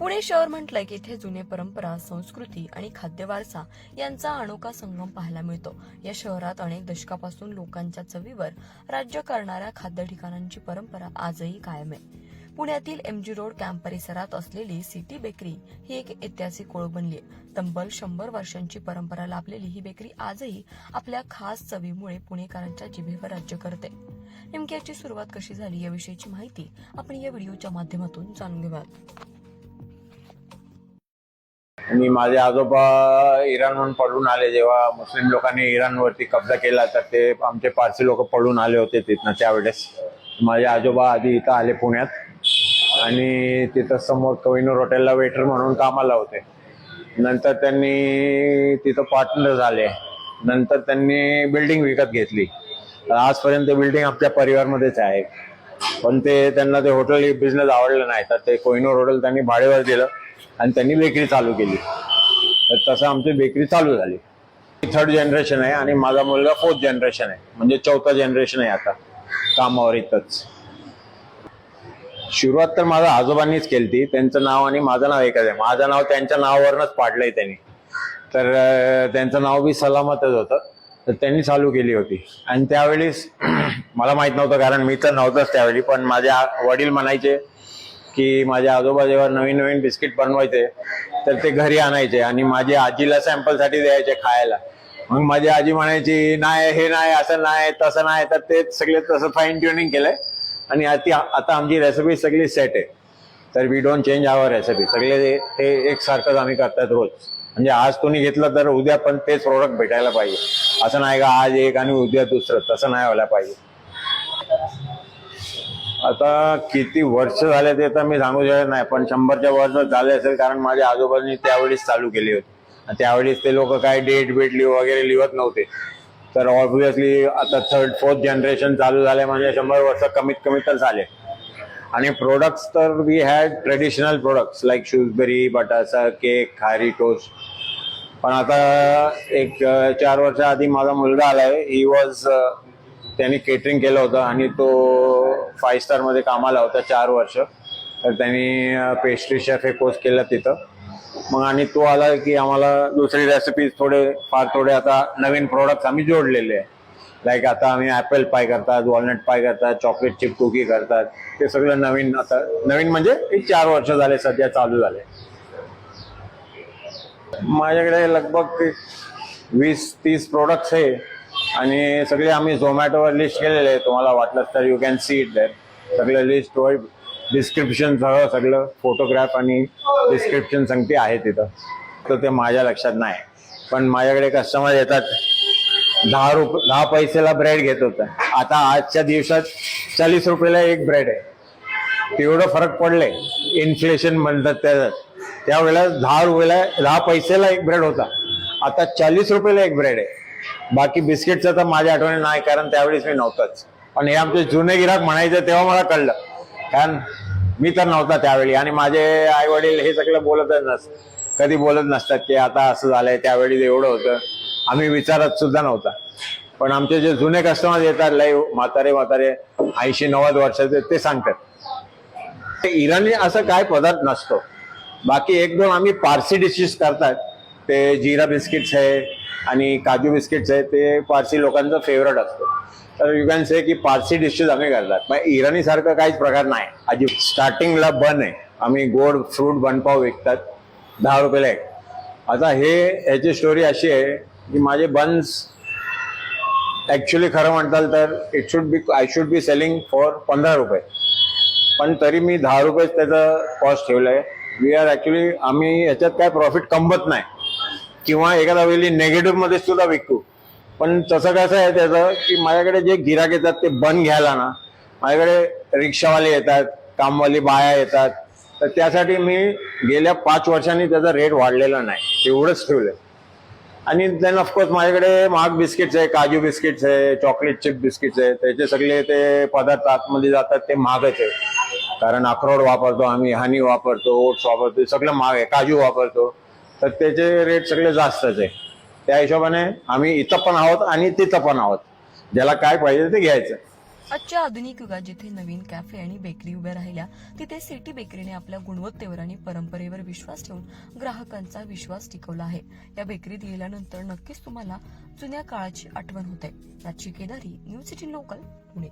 पुणे शहर म्हटलं की इथे जुने परंपरा संस्कृती आणि खाद्य वारसा यांचा अनोखा संगम पाहायला मिळतो. या शहरात अनेक दशकापासून लोकांच्या चवीवर राज्य करणाऱ्या खाद्य ठिकाणांची परंपरा आजही कायम आहे. पुण्यातील एमजी रोड कॅम्प परिसरात असलेली सिटी बेकरी ही एक ऐतिहासिक ओळख बनली आहे. तब्बल शंभर वर्षांची परंपरा लाभलेली ही बेकरी आजही आपल्या खास चवीमुळे पुणेकरांच्या जिभेवर राज्य करते. नेमकी याची सुरुवात कशी झाली याविषयीची माहिती आपण या व्हिडिओच्या माध्यमातून जाणून घेऊयात. आणि माझे आजोबा इराणहून पळून आले. जेव्हा मुस्लिम लोकांनी इराणवरती कब्जा केला तर ते आमचे पारसी लोक पळून आले होते तिथनं त्यावेळेस. माझे आजोबा आधी इथं आले पुण्यात आणि तिथं समोर कविनूर हॉटेलला वेटर म्हणून कामाला होते. नंतर त्यांनी तिथं पार्टनर झाले. नंतर त्यांनी बिल्डिंग विकत घेतली. आजपर्यंत बिल्डिंग आपल्या परिवारमध्येच आहे. पण ते त्यांना ते हॉटेल बिझनेस आवडलं नाही. तर ते कोहिनूर हॉटेल त्यांनी भाडेवर दिलं आणि त्यांनी बेकरी चालू केली. तर तसं आमची बेकरी चालू झाली. थर्ड जनरेशन आहे आणि माझा मुलगा फोर्थ जनरेशन आहे. म्हणजे चौथा जनरेशन आहे आता. कामावर इथंच सुरुवात तर माझ्या आजोबांनीच केली त्यांचं नाव आणि माझं नाव एकच आहे. माझं नाव त्यांच्या नावावरूनच पाडलंय त्यांनी. तर त्यांचं नाव बी सलामतच होतं. तर त्यांनी चालू केली होती. आणि त्यावेळेस मला माहीत नव्हतं कारण मी तर नव्हतंच त्यावेळी. पण माझे वडील म्हणायचे की माझ्या आजोबा जेव्हा नवीन नवीन बिस्किट बनवायचे तर ते घरी आणायचे आणि माझ्या आजीला सॅम्पलसाठी द्यायचे खायला. मग माझी आजी म्हणायची नाही हे नाही असं नाही तसं नाही. तर ते सगळे तसं फाईन ट्युनिंग केलंय. आणि आता आता आमची रेसिपी सगळी सेट आहे. तर we don't change our recipe सगळे ते- ते एकसारखंच आम्ही करतात रोज. म्हणजे आज तुम्ही घेतलं तर उद्या पण तेच प्रोडक्ट भेटायला पाहिजे. असं नाही का आज एक आणि उद्या दुसरं तसं नाही व्हायला पाहिजे. आता किती वर्ष झाले ते तर मी सांगू शकत नाही पण शंभरच्या वर्ष झाले असेल कारण माझ्या आजोबांनी त्यावेळेस चालू केली होती. त्यावेळेस ते लोक काय डेट बेट लिह वगैरे लिहत नव्हते. तर ऑब्विसली आता थर्ड फोर्थ जनरेशन चालू झाले म्हणजे शंभर वर्ष कमीत कमी तर झाले. आणि प्रोडक्ट्स तर we had traditional products like Shrewsbury बटासा cake खारी टोस्ट पण आता एक चार वर्षाआधी माझा मुलगा आलाय. ही वॉज त्यांनी केटरिंग केलं होतं आणि तो फाईव्ह स्टारमध्ये कामाला होता चार वर्ष. तर त्यांनी पेस्ट्री शेफ हे कोर्स केला तिथं. मग आणि तो आला की आम्हाला दुसरी रेसिपीज थोडे फार थोडे आता नवीन प्रोडक्ट्स आम्ही जोडलेले आहे. लाईक आता आम्ही ॲपल पाय करतात वॉलनट पाय करतात चॉकलेट चिप कुकी करतात. ते सगळं नवीन आता नवीन म्हणजे चार वर्ष झाले सध्या चालू झाले. माझ्याकडे लगभग वीस तीस प्रोडक्ट्स आहे. आणि सगळे आम्ही झोमॅटोवर लिस्ट केलेले आहे. तुम्हाला वाटलं तर you can see it there सगळं लिस्ट वर डिस्क्रिप्शन सगळं फोटोग्राफ आणि डिस्क्रिप्शन संगती आहे तिथं. तर ते माझ्या लक्षात नाही. पण माझ्याकडे कस्टमर येतात. दहा रुप दहा पैसेला ब्रेड घेत होता. आता आजच्या दिवसात चाळीस रुपयाला एक ब्रेड आहे. तेवढं फरक पडले इन्फ्लेशन म्हणतात त्याच्यात. त्यावेळेला दहा रुपयाला दहा पैसेला एक ब्रेड होता. आता चाळीस रुपयाला एक ब्रेड आहे. बाकी बिस्किटचं तर माझ्या आठवणी नाही कारण त्यावेळेस मी नव्हताच. पण हे आमचे जुने गिराक म्हणायचे तेव्हा मला कळलं. कारण मी तर नव्हता त्यावेळी. आणि माझे आई वडील हे सगळं बोलतच नस कधी बोलत नसतात की आता असं झालंय त्यावेळी एवढं होतं. आम्ही विचारत सुद्धा नव्हता. पण आमचे जे जुने कस्टमर येतात लाईव्ह म्हातारे म्हातारे ऐंशी नव्वद वर्षाचे ते सांगतात. ते इराणी असं काय पदार्थ नसतो. बाकी एक दोन आम्ही पारसी डिशेस करतात. ते जिरा बिस्किट्स आहे आणि काजू बिस्किट्स आहे ते पारसी लोकांचं फेवरेट असतो. तर यू कॅन से की पारसी डिशेस आम्ही करतात. मग इराणी सारखं काहीच प्रकार नाही. आधी स्टार्टिंगला बन आहे. आम्ही गोड फ्रूट बनपाव विकतात. दहा रुपयाला एक आता हे ह्याची स्टोरी अशी आहे की माझे बन्स ॲक्च्युली खरं म्हणताल तर it should be I should be selling for पंधरा रुपये. पण तरी मी दहा रुपयेच त्याचं कॉस्ट ठेवलं आहे वी आर ऍक्च्युली आम्ही याच्यात काय प्रॉफिट कमवत नाही. किंवा एखाद्या वेळी नेगेटिव्हमध्ये सुद्धा विकू. पण तसं कसं आहे त्याचं की माझ्याकडे जे गिराक येतात ते बंद घ्यायला ना माझ्याकडे रिक्षावाले येतात कामवाली बाया येतात तर त्यासाठी मी गेल्या पाच वर्षांनी त्याचा रेट वाढलेला नाही. एवढंच ठेवलं आणि देन ऑफकोर्स माझ्याकडे महाग बिस्किट्स आहे काजू बिस्किट्स आहे चॉकलेट चिप बिस्किट्स आहे त्याचे सगळे ते पदार्थ आतमध्ये जातात ते महागच आहे. कारण अक्रोड वापरतो आम्ही हनी वापरतो ओट्स वापरतो सगळं महाग आहे काजू वापरतो. तर त्याचे रेट सगळे जास्तच आहे. त्या हिशोबाने आम्ही इथं पण आहोत आणि तिथं पण आहोत. ज्याला काय पाहिजे ते घ्यायचं. आजच्या आधुनिक युगात जिथे नवीन कॅफे आणि बेकरी उभ्या राहिल्या तिथे सिटी बेकरीने आपल्या गुणवत्तेवर आणि परंपरेवर विश्वास ठेवून ग्राहकांचा विश्वास टिकवला आहे. या बेकरीत गेल्यानंतर नक्कीच तुम्हाला जुन्या काळाची आठवण होते. याची Kedari news city local Pune.